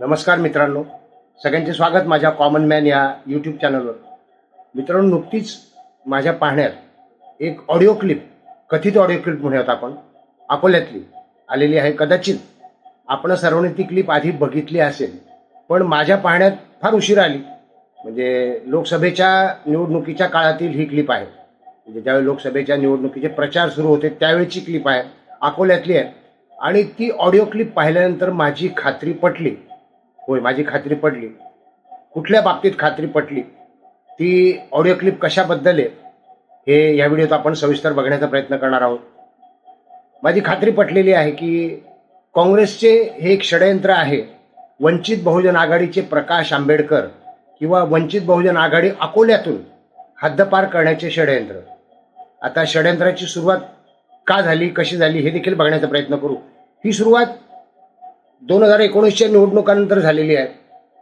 नमस्कार मित्रांनो. सगळ्यांचे स्वागत माझ्या कॉमन मॅन या यूट्यूब चॅनलवर मित्रांनो नुकतीच माझ्या पाहण्यात एक ऑडिओ क्लिप कथित ऑडिओ क्लिप म्हणूयात आपण अकोल्यातली आलेली आहे. कदाचित आपण सर्वांनी ती क्लिप आधी बघितली असेल पण माझ्या पाहण्यात फार उशीर आली. म्हणजे लोकसभेच्या निवडणुकीच्या काळातील ही क्लिप आहे. म्हणजे ज्यावेळी लोकसभेच्या निवडणुकीचे प्रचार सुरू होते त्यावेळीची क्लिप आहे. अकोल्यातली आहे. आणि ती ऑडिओ क्लिप पाहिल्यानंतर माझी खात्री पटली. होय माझी खात्री पडली. कुठल्या बाबतीत खात्री पटली ती ऑडिओ क्लिप कशाबद्दल आहे? हे या व्हिडिओत आपण सविस्तर बघण्याचा प्रयत्न करणार आहोत. माझी खात्री पटलेली आहे की काँग्रेसचे हे एक षडयंत्र आहे. वंचित बहुजन आघाडीचे प्रकाश आंबेडकर किंवा वंचित बहुजन आघाडी अकोल्यातून हद्दपार करण्याचे षडयंत्र. आता षडयंत्राची सुरुवात का झाली कशी झाली हे देखील बघण्याचा प्रयत्न करू. ही सुरुवात दोन हजार एकोणीसच्या निवडणुकानंतर झालेली आहे.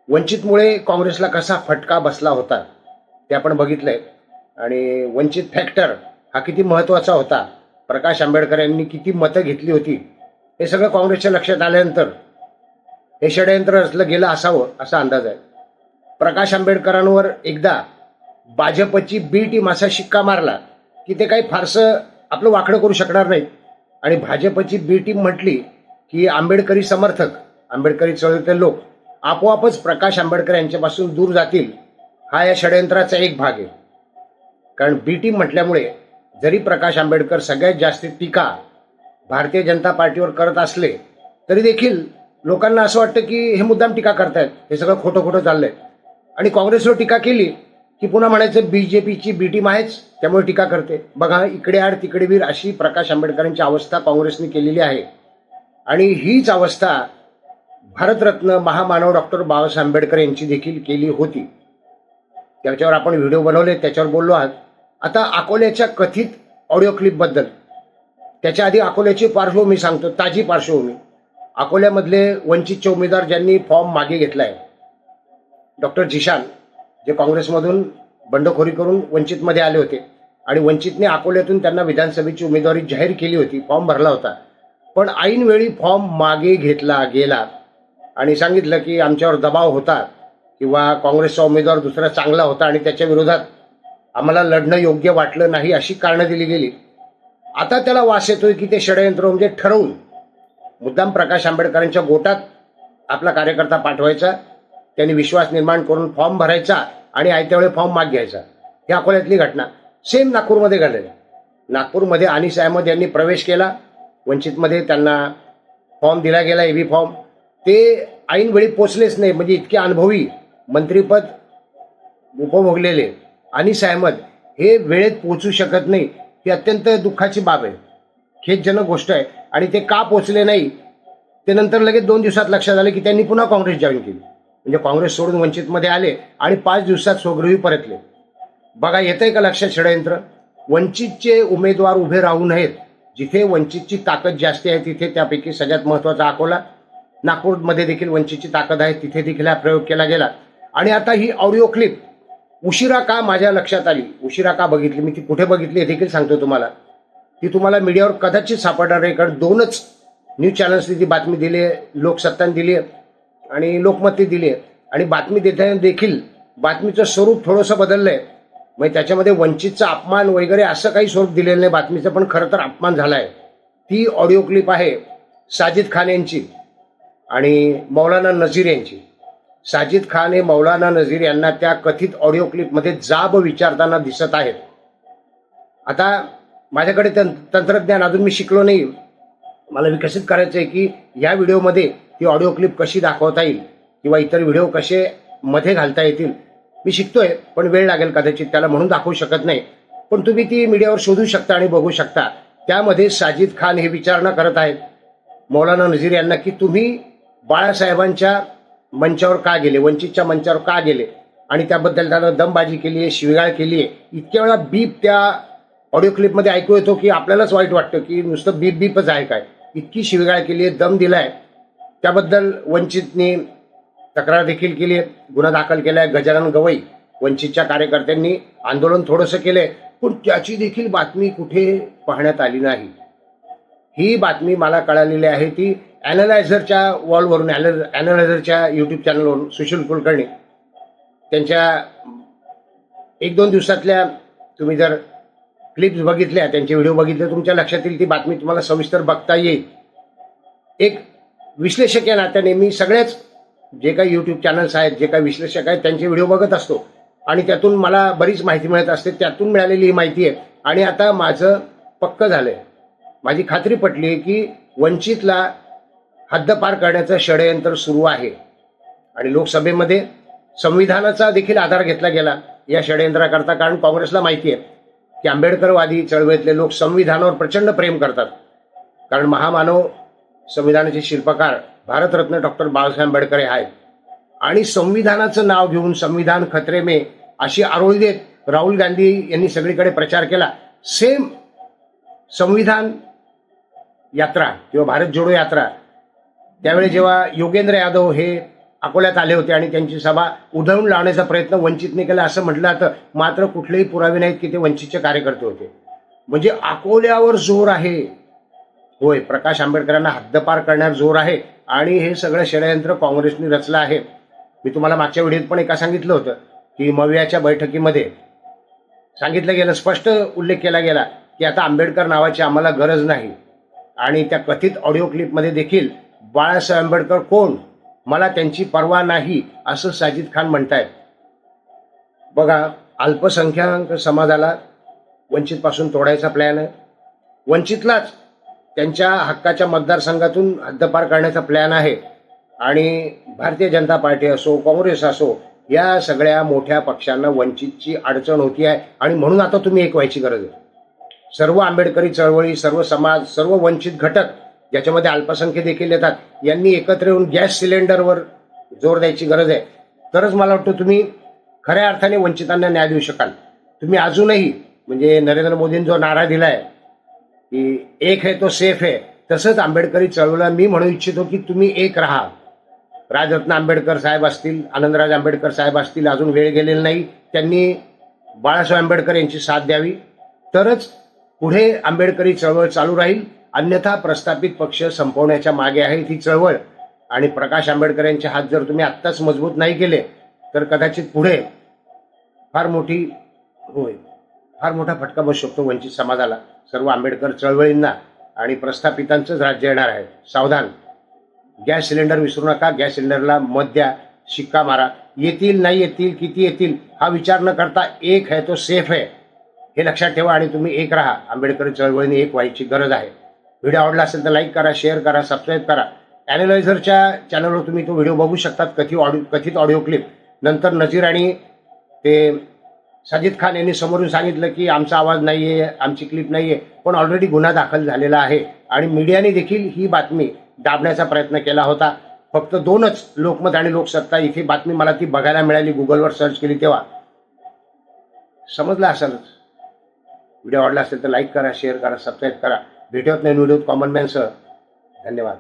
वंचितमुळे काँग्रेसला कसा फटका बसला होता ते आपण बघितलंय. आणि वंचित फॅक्टर हा किती महत्त्वाचा होता प्रकाश आंबेडकर यांनी किती मतं घेतली होती हे सगळं काँग्रेसच्या लक्षात आल्यानंतर हे षडयंत्र असलं गेलं असावं असा अंदाज आहे. प्रकाश आंबेडकरांवर एकदा भाजपची बी टीम असा शिक्का मारला की ते काही फारसं आपलं वाकडं करू शकणार नाहीत. आणि भाजपची बी टीम म्हटली की आंबेडकरी समर्थक आंबेडकरी चळवळीतले लोक आपोआपच प्रकाश आंबेडकर यांच्यापासून दूर जातील हा या षडयंत्राचा एक भाग आहे. कारण बी टीम म्हटल्यामुळे जरी प्रकाश आंबेडकर सगळ्यात जास्त टीका भारतीय जनता पार्टीवर करत असले तरी देखील लोकांना असं वाटतं की हे मुद्दाम टीका करतायत हे सगळं खोटं खोटं चाललंय. आणि काँग्रेसवर टीका केली की पुन्हा म्हणायचं बी जे पीची बी टीम आहेच त्यामुळे टीका करते. बघा इकडे आड तिकडे वीर अशी प्रकाश आंबेडकरांची अवस्था काँग्रेसने केलेली आहे. आणि हीच अवस्था भारतरत्न महामानव डॉक्टर बाबासाहेब आंबेडकर यांची देखील केली होती. त्याच्यावर आपण व्हिडिओ बनवले त्याच्यावर बोललो आहात. आता अकोल्याच्या कथित ऑडिओ क्लिपबद्दल त्याच्या आधी अकोल्याची पार्श्वभूमी सांगतो ताजी पार्श्वभूमी. अकोल्यामधले वंचितचे उमेदवार ज्यांनी फॉर्म मागे घेतला आहे डॉक्टर जिशान जे काँग्रेसमधून बंडखोरी करून वंचितमध्ये आले होते. आणि वंचितने अकोल्यातून त्यांना विधानसभेची उमेदवारी जाहीर केली होती फॉर्म भरला होता. पण ऐनवेळी फॉर्म मागे घेतला गेला. आणि सांगितलं की आमच्यावर दबाव होता किंवा काँग्रेसचा उमेदवार दुसरा चांगला होता आणि त्याच्या विरोधात आम्हाला लढणं योग्य वाटलं नाही अशी कारणं दिली गेली. आता त्याला वास येतोय की ते षडयंत्र म्हणजे ठरवून मुद्दाम प्रकाश आंबेडकरांच्या गोटात आपला कार्यकर्ता पाठवायचा त्यांनी विश्वास निर्माण करून फॉर्म भरायचा आणि आयत्या वेळी फॉर्म माग घ्यायचा. ही अकोल्यातली घटना. सेम नागपूरमध्ये घडलेली. नागपूरमध्ये अनिस अहमद यांनी प्रवेश केला. वंचितमध्ये त्यांना फॉर्म दिला गेला एव्ही फॉर्म. ते ऐनवेळी पोचलेच नाही म्हणजे इतके अनुभवी मंत्रीपद उपभोगलेले. आणि सहमत हे वेळेत पोचू शकत नाही ही अत्यंत दुःखाची बाब आहे. खेदजनक गोष्ट आहे. आणि ते का पोचले नाही ते नंतर लगेच दोन दिवसात लक्षात आलं की त्यांनी पुन्हा काँग्रेस जॉईन केली. म्हणजे काँग्रेस सोडून वंचितमध्ये आले आणि पाच दिवसात स्वगृही परतले. बघा येतंय का लक्षात षडयंत्र? वंचितचे उमेदवार उभे राहू नयेत. जिथे वंचितची ताकद जास्त आहे तिथे त्यापैकी सगळ्यात महत्त्वाचा अकोला. नागपूरमध्ये देखील वंचितची ताकद आहे तिथे देखील हा प्रयोग केला गेला. आणि आता ही ऑडिओ क्लिप उशिरा का माझ्या लक्षात आली? उशिरा का बघितली? मी ती कुठे बघितली हे देखील सांगतो तुम्हाला. ती तुम्हाला मीडियावर कदाचित सापडणार आहे कारण दोनच न्यूज चॅनल्सनी ती बातमी दिली आहे. लोकसत्ताने दिली आहे आणि लोकमतने दिली आहे. आणि बातमी देताना देखील बातमीचं स्वरूप थोडंसं बदललं आहे म्हणजे त्याच्यामध्ये वंचितचा अपमान वगैरे असं काही स्वरूप दिलेलं नाही. बातमीचं पण खरं तर अपमान झाला आहे ती ऑडिओ क्लिप आहे साजिद खान यांची आणि मौलाना नझीर यांची. साजिद खान हे मौलाना नझीर यांना त्या कथित ऑडिओ क्लिपमध्ये जाब विचारताना दिसत आहेत. आता माझ्याकडे तं तंत्रज्ञान अजून मी शिकलो नाही. मला विकसित करायचं आहे की या व्हिडिओमध्ये ती ऑडिओ क्लिप कशी दाखवता येईल किंवा इतर व्हिडिओ कसे मध्ये घालता येतील मी शिकतोय पण वेळ लागेल कदाचित त्याला म्हणून दाखवू शकत नाही. पण तुम्ही ती मीडियावर शोधू शकता आणि बघू शकता. त्यामध्ये साजिद खान हे विचारणा करत आहेत. मौलाना नझीर यांना की तुम्ही बाळासाहेबांच्या मंचावर का गेले वंचितच्या मंचावर का गेले? आणि त्याबद्दल त्यानं दमबाजी केली आहे शिवगाळ केली आहे. इतक्या वेळा बीप त्या ऑडिओ क्लिपमध्ये ऐकू येतो की आपल्यालाच वाईट वाटतं की नुसतं बीप बीपच आहे काय. इतकी शिवगाळ केली आहे दम दिलाय. त्याबद्दल वंचितने तक्रार देखील केली आहे. गुन्हा दाखल केला आहे गजानन गवई वंचितच्या कार्यकर्त्यांनी आंदोलन थोडंसं केलंय. पण त्याची देखील बातमी कुठे पाहण्यात आली नाही. ही बातमी मला कळालेली आहे ती ॲनलायझरच्या वॉलवरून ॲनल ॲनलायझरच्या यूट्यूब चॅनलवरून सुशील कुलकर्णी. त्यांच्या एक दोन दिवसातल्या तुम्ही जर क्लिप्स बघितल्या त्यांचे व्हिडिओ बघितले तुमच्या लक्षात येईल ती बातमी तुम्हाला सविस्तर बघता येईल. एक विश्लेषक या नात्याने मी सगळ्याच जे काही यूट्यूब चॅनल्स आहेत जे काही विश्लेषक आहेत त्यांचे व्हिडिओ बघत असतो. आणि त्यातून मला बरीच माहिती मिळत असते. त्यातून मिळालेली ही माहिती आहे. आणि आता माझं पक्क झालं आहे माझी खात्री पटली आहे की वंचितला हद्दपार करण्याचं षडयंत्र सुरू आहे. आणि लोकसभेमध्ये संविधानाचा देखील आधार घेतला गेला या षडयंत्राकरता. कारण काँग्रेसला माहिती आहे की आंबेडकरवादी चळवळीतले लोक संविधानावर प्रचंड प्रेम करतात. कारण महामानव संविधानाचे शिल्पकार भारतरत्न डॉक्टर बाबासाहेब आंबेडकर हे आहेत. आणि संविधानाचं नाव घेऊन संविधान खतरे मे अशी आरोळी देत राहुल गांधी यांनी सगळीकडे प्रचार केला. सेम संविधान यात्रा किंवा भारत जोडो यात्रा. त्यावेळी जेव्हा योगेंद्र यादव हे अकोल्यात आले होते आणि त्यांची सभा उधळून लावण्याचा प्रयत्न वंचितने केला असं म्हटलं जातं मात्र कुठलेही पुरावे नाहीत की ते वंचितचे कार्यकर्ते होते. म्हणजे अकोल्यावर जोर आहे. होय प्रकाश आंबेडकरांना हद्दपार करण्यावर जोर आहे आणि हे सगळं षडयंत्र काँग्रेसने रचलं आहे. मी तुम्हाला मागच्या व्हिडिओत पण एका सांगितलं होतं की मवियाच्या बैठकीमध्ये सांगितलं गेलं स्पष्ट उल्लेख केला गेला की आता आंबेडकर नावाची आम्हाला गरज नाही. आणि त्या कथित ऑडिओ क्लिपमध्ये देखील बाळासाहेब आंबेडकर कोण? मला त्यांची पर्वा नाही असं साजिद खान म्हणतायत. बघा अल्पसंख्याक समाजाला वंचितपासून तोडायचा प्लॅन आहे. वंचितलाच त्यांच्या हक्काच्या मतदारसंघातून हद्दपार करण्याचा प्लॅन आहे. आणि भारतीय जनता पार्टी असो काँग्रेस असो या सगळ्या मोठ्या पक्षांना वंचितची अडचण होती आहे. आणि म्हणून आता तुम्ही एक व्हायची गरज आहे. सर्व आंबेडकरी चळवळी सर्व समाज सर्व वंचित घटक ज्याच्यामध्ये अल्पसंख्य देखील येतात यांनी एकत्र येऊन गॅस सिलेंडरवर जोर द्यायची गरज आहे. तरच मला वाटतं तुम्ही खऱ्या अर्थाने वंचितांना न्याय देऊ शकाल. तुम्ही अजूनही म्हणजे नरेंद्र मोदींनी जो नारा दिला आहे की एक है तो सेफ आहे. तसंच आंबेडकरी चळवळीला मी म्हणू इच्छितो की तुम्ही एक राहा. राजरत्न आंबेडकर साहेब असतील आनंदराज आंबेडकर साहेब असतील अजून वेळ गेलेला नाही. त्यांनी बाळासाहेब आंबेडकर यांची साथ द्यावी. तरच पुढे आंबेडकरी चळवळ चालू राहील. अन्यथा प्रस्थापित पक्ष संपवण्याच्या मागे आहे ती चळवळ. आणि प्रकाश आंबेडकर यांचे हात जर तुम्ही आत्ताच मजबूत नाही केले तर कदाचित पुढे फार मोठी होईल. फार मोठा फटका बसू शकतो वंचित समाजाला. सर्व आंबेडकर चळवळींना आणि प्रस्थापितांचंच राज्य येणार आहे. सावधान. गॅस सिलेंडर विसरू नका. गॅस सिलेंडरला मत द्या. शिक्का मारा. येतील नाही येतील किती येतील हा विचार न करता एक आहे तो सेफ आहे. हे लक्षात ठेवा आणि तुम्ही एक राहा. आंबेडकर चळवळीने एक व्हायची गरज आहे. व्हिडिओ आवडला असेल तर लाईक करा शेअर करा सबस्क्राईब करा. ॲनालायझरच्या चॅनलवर तुम्ही तो व्हिडिओ बघू शकतात. कथित ऑडिओ कथित ऑडिओ क्लिप. नंतर नजीर आणि ते साजिद खान यांनी समोरून सांगितलं की आमचा आवाज नाही आहे आमची क्लिप नाही आहे पण ऑलरेडी गुन्हा दाखल झालेला आहे. आणि मीडियाने देखील ही बातमी दाबण्याचा प्रयत्न केला होता. फक्त दोनच लोकमत आणि लोकसत्ता इथे बातमी मला ती बघायला मिळाली गुगलवर सर्च केली तेव्हा. समजलं असेलच व्हिडिओ आवडला असेल तर लाईक करा शेअर करा सबस्क्राईब करा. भेटत नाही व्हिडिओ कॉमन मॅनसह धन्यवाद.